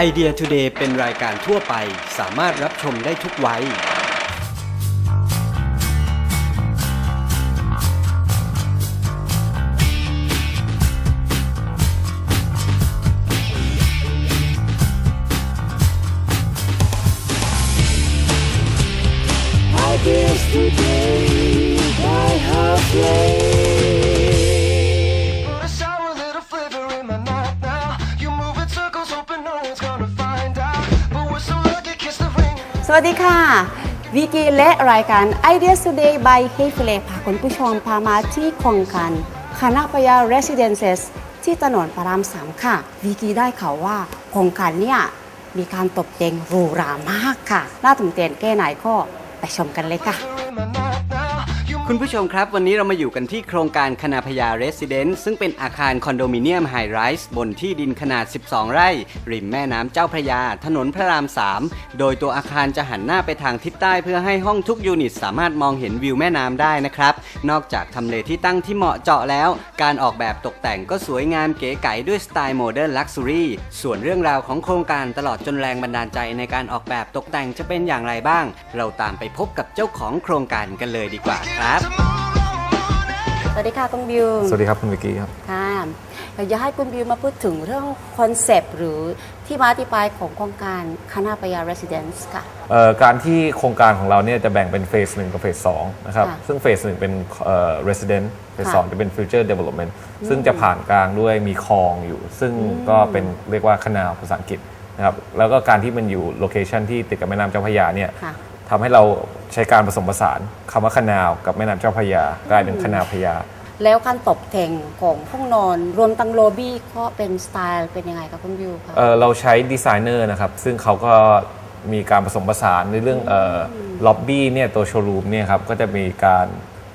ไอเดีย Today เป็นรายการทั่วไป สามารถรับชมได้ทุกวัย Ideas today by halfway. สวัสดีค่ะ วิกีและรายการ Ideas Today by h e f l e พาคุณผู้ชมพามาที่โครงการคณะปยา Residences ที่ถนนพระรามสามค่ะ วิกีได้ข่าวว่าโครงการเนี่ยมีการตกแต่งหรูหรามากค่ะ น่าตื่นเต้นแค่ไหนก็ไปชมกันเลยค่ะ คุณผู้ชมครับ วันนี้เรามาอยู่กันที่โครงการคณาพยาเรสซิเดนซ์ซึ่งเป็นอาคารคอนโดมิเนียมไฮไรส์บนที่ดินขนาด 12 ไร่ ริมแม่น้ำเจ้าพระยา ถนนพระราม 3 โดยตัวอาคารจะหันหน้าไปทางทิศใต้เพื่อให้ห้องทุกยูนิตสามารถมองเห็นวิวแม่น้ำได้นะครับ นอกจากทำเลที่ตั้งที่เหมาะเจาะแล้ว การออกแบบตกแต่งก็สวยงามเก๋ไก๋ด้วยสไตล์โมเดิร์นลักซ์รี่ส่วนเรื่องราวของโครงการตลอดจนแรงบันดาลใจในการออกแบบตกแต่งจะเป็นอย่างไรบ้าง เราตามไปพบกับเจ้าของโครงการกันเลยดีกว่าครับสวัสดีค่ะคุณบิวสวัสดีครับคุณวิกกี้ครับ ค่ะอยากจะให้คุณบิวมาพูดถึงเรื่องคอนเซปต์หรือที่มาที่ไปของโครงการคณะปยา Residence ค่ะ เอ่อการที่โครงการของเราเนี่ยจะแบ่งเป็นเฟสหนึ่งกับเฟสสองนะครับ ค่ะซึ่งเฟสหนึ่งเป็นเอ่อ resident เฟสค่ะสองจะเป็น future development ซึ่งจะผ่านกลางด้วยมีคลองอยู่ ซึ่งก็เป็นเรียกว่าคณาภาษาอังกฤษนะครับ แล้วก็การที่มันอยู่โลเคชันที่ติดกับแม่น้ำเจ้าพระยาเนี่ย ค่ะ ทำให้เราใช้การผสมผสานคำว่าคณาวกับแม่น้ำเจ้าพระยา กลายเป็นคณาพระยา แล้วการตกแต่งของห้องนอน รวมทั้งโลบี้ก็เป็นสไตล์เป็นยังไงคะคุณบิวคะเอ่อเราใช้ดีไซเนอร์นะครับ ซึ่งเขาก็มีการผสมผสานในเรื่องล็อบบี้เนี่ยตัวโชว์รูมเนี่ยครับก็จะมีการ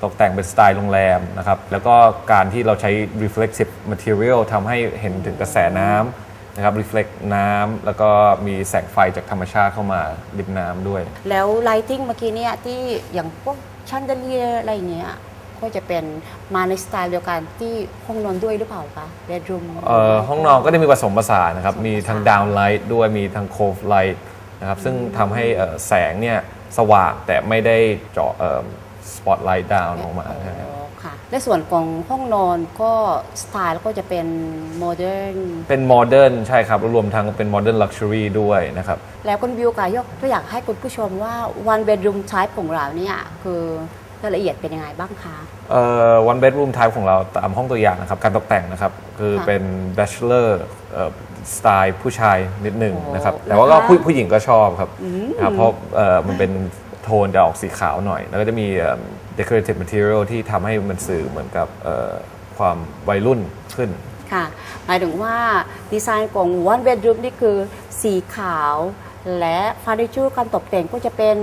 ตกแต่งเป็นสไตล์โรงแรมนะครับ แล้วก็การที่เราใช้ reflective material ทำให้เห็นถึงกระแสน้ำ นะครับ reflect น้ำแล้วก็มีแสงไฟจากธรรมชาติเข้ามาริมน้ำด้วย แล้วไลทิงเมื่อกี้เนี่ยที่อย่างพวกชันเดลียอะไรอย่างเงี้ยก็จะเป็นมาในสไตล์เดียวกันที่ห้องนอนด้วยหรือเปล่าคะ bedroom เอ่อห้องนอนก็จะมีผสมผสานนะครับ มีทั้งดาวน์ไลท์ด้วยมีทั้งโคฟไลท์นะครับ ซึ่งทำให้เอ่อแสงเนี่ยสว่างแต่ไม่ได้เจาะสปอตไลท์ดาวน์ลงมานะครับอ๋อ ค่ะในส่วนของห้องนอนก็สไตล์ก็จะเป็นโมเดิร์นเป็นโมเดิร์นใช่ครับรวมทั้งเป็นโมเดิร์นลักชัวรี่ด้วยนะครับ แล้วคุณบิวค่ะยกตัวอย่างให้คุณผู้ชมว่า one bedroom type ของเราเนี่ยคือรายละเอียดเป็นยังไงบ้างคะเอ่อ one bedroom type ของเราตามห้องตัวอย่างนะครับ การตกแต่งนะครับ คือค่ะเป็น bachelor เอ่อสไตล์ผู้ชายนิดหนึ่งโอ้นะครับ แต่ว่าก็นะคะผู้ผู้หญิงก็ชอบครับนะครับเพราะเอ่อมันเป็น โทนจะออกสีขาวหน่อย แล้วก็จะมีเอ่อ decorative material ที่ทำให้มันสื่อเหมือนกับความวัยรุ่นขึ้นค่ะหมายถึงว่าดีไซน์ของ one bedroom นี่คือสีขาว และฟ u ร์นิเจอร์การตกแต่งก็จะเป็น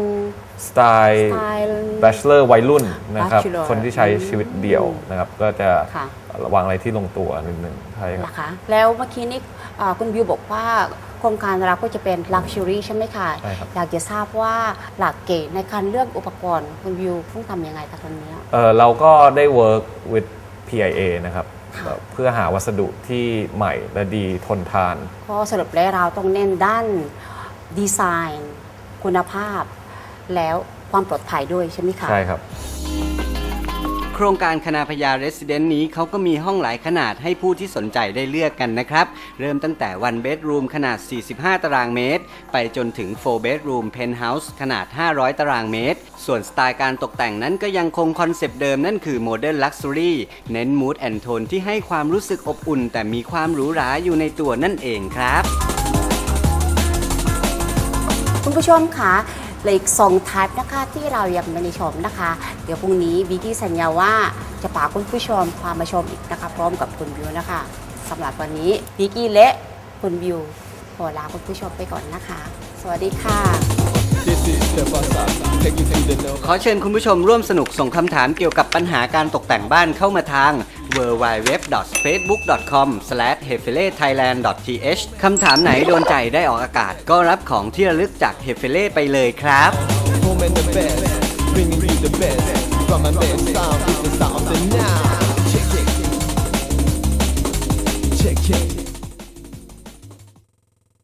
สไตล์สไตล์ bachelor วัยรุ่นนะครับ Bachelor คนที่ใช้ชีวิตเดี่ยวนะครับ ก็จะค่ะ วางอะไรที่ลงตัวนิดนึงใช่ครับ นะคะแล้วเมื่อกี้นี้อ่าคุณบิวบอกว่าโครงการเราก็จะเป็น luxury ใช่ไหมคะใช่ครับ อยากจะทราบว่าหลักเกณฑ์ในการเลือกอุปกรณ์คุณบิวต้องทำยังไงคะตอนเนี้ย เอ่อเราก็ได้ work with PIA นะครับแบบเพื่อหาวัสดุที่ใหม่และดีทนทาน ก็สรุปแล้วเราต้องเน้นด้าน ดีไซน์ คุณภาพ แล้วความปลอดภัยด้วยใช่ไหมคะ ใช่ครับ โครงการคณาพยาเรสซิเดนต์นี้เขาก็มีห้องหลายขนาดให้ผู้ที่สนใจได้เลือกกันนะครับ เริ่มตั้งแต่ one bedroom ขนาด 45 ตารางเมตร ไปจนถึง four bedroom penthouse ขนาด 500 ตารางเมตร ส่วนสไตล์การตกแต่งนั้นก็ยังคงคอนเซปต์เดิมนั่นคือ modern luxury เน้น mood and tone ที่ให้ความรู้สึกอบอุ่น แต่มีความหรูหราอยู่ในตัวนั่นเองครับ คุณผู้ชมคะเหลืออีกสองท y ป์นะคะที่เรายังไม่ได้ชมนะคะ เดี๋ยวพรุ่งนี้วิกกี้สัญญาว่าจะพาคุณผู้ชมพามาชมอีกนะคะ พร้อมกับคุณบิวนะคะสำหรับวันนี้วิกกี้และคุณบิวขอลาคุณผู้ชมไปก่อนนะคะ สวัสดีค่ะ This is the bus stop. Take you to the no. ขอเชิญคุณผู้ชมร่วมสนุกส่งคำถามเกี่ยวกับปัญหาการตกแต่งบ้านเข้ามาทาง w w w f a c e b o o k c o m h e f e l e t h a i l a n d t h คำถามไหนโดนใจได้ออกอากาศ ก็รับของที่ระลึกจาก h e f e l e ไปเลยครับ Home and the best. Bringing you the best. From my best sound, is the sound of the now. Check it. Check it.